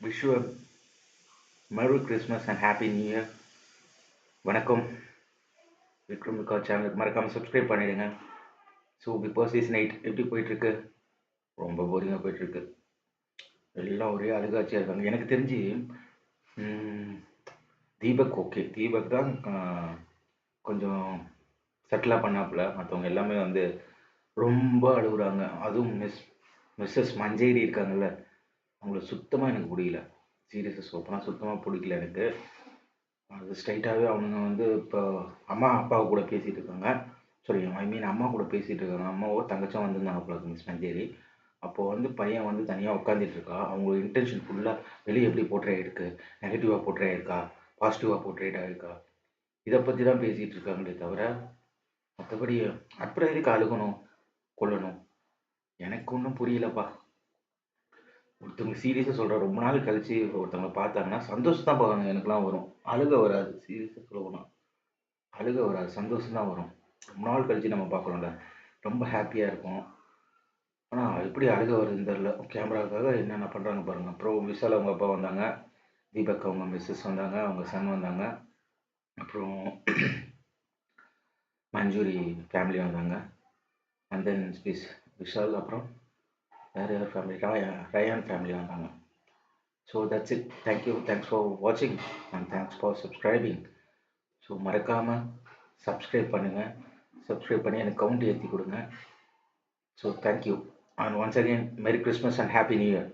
Wish you merry Christmas and happy new year வணக்கம். விக்ரம் விகா சேனலுக்கு மறக்காமல் சப்ஸ்கிரைப் பண்ணிடுங்க. So big boss season eight எப்படி போயிட்டுருக்கு? ரொம்ப போரிங்காக போயிட்டுருக்கு. எல்லாம் ஒரே அழுகாட்சியாக இருக்காங்க. எனக்கு தெரிஞ்சு தீபக் ஓகே தீபக் தான் கொஞ்சம் செட்டிலாக பண்ணாப்புல. மற்றவங்க எல்லாமே வந்து ரொம்ப அழுகுறாங்க. அதுவும் மிஸ் மிஸ்ஸஸ் மஞ்சேரி இருக்காங்கல்ல. அவங்கள சுத்தமாக எனக்கு பிடிக்கல. சீரியஸாக சொல்லப்போனால் சுத்தமாக பிடிக்கல எனக்கு. அது ஸ்ட்ரைட்டாகவே அவனுங்க வந்து இப்போ அம்மா அப்பா கூட பேசிகிட்டு இருக்காங்க. சாரி ஐ மீன் அம்மா கூட பேசிகிட்டு இருக்காங்க. அம்மாவோ தங்கச்சியும் வந்திருந்தாங்க போல மிஸ் மஞ்சேரி. அப்போது வந்து பையன் வந்து தனியாக உட்காந்துட்டு இருக்கா. அவங்க இன்டென்ஷன் ஃபுல்லாக வெளியே எப்படி போர்ட்ரே ஆயிருக்கு நெகட்டிவாக போர்ட்ரே இருக்கா பாசிட்டிவாக போர்ட்ரேட் இருக்கா இதை பற்றி தான் பேசிகிட்டு இருக்காங்களே தவிர மற்றபடி அப்புறம் எதுக்கு அழுகணும் கொல்லணும்? எனக்கு ஒன்றும் புரியலப்பா. ஒருத்தவங்க சீரியஸாக சொல்கிறேன் ரொம்ப நாள் கழிச்சு ஒருத்தவங்க பார்த்தாங்கன்னா சந்தோஷம் தான் பாருங்க எனக்குலாம் வரும். அழுக வராது. சீரியஸாக சொல்ல போனால் அழுக வராது. சந்தோஷம் தான் வரும். ரொம்ப நாள் கழிச்சு நம்ம பார்க்குறோம்ல. ரொம்ப ஹாப்பியாக இருக்கும் ஆனால் எப்படி அழுக வருதுன்னு தெரில கேமராக்காக என்னென்ன பண்ணுறாங்க பாருங்கள் அப்புறம் விஷால் அவங்க அப்பா வந்தாங்க. தீபக் அவங்க மிஸ்ஸஸ் வந்தாங்க. அவங்க சன் வந்தாங்க. அப்புறம் மஞ்சூரி ஃபேமிலி வந்தாங்க. அண்ட் தென் ஸ்பீஸ் விஷால் அப்புறம் வேறு யார் ஃபேமிலி ராயா ரயான் ஃபேமிலியாக வந்தாங்க so that's it thank you thanks for வாட்சிங் and thanks for subscribing so மறக்காமல் சப்ஸ்கிரைப் பண்ணுங்கள் சப்ஸ்கிரைப் பண்ணி எனக்கு கவுண்ட் ஏற்றி கொடுங்க. So thank you and once again merry Christmas and happy new year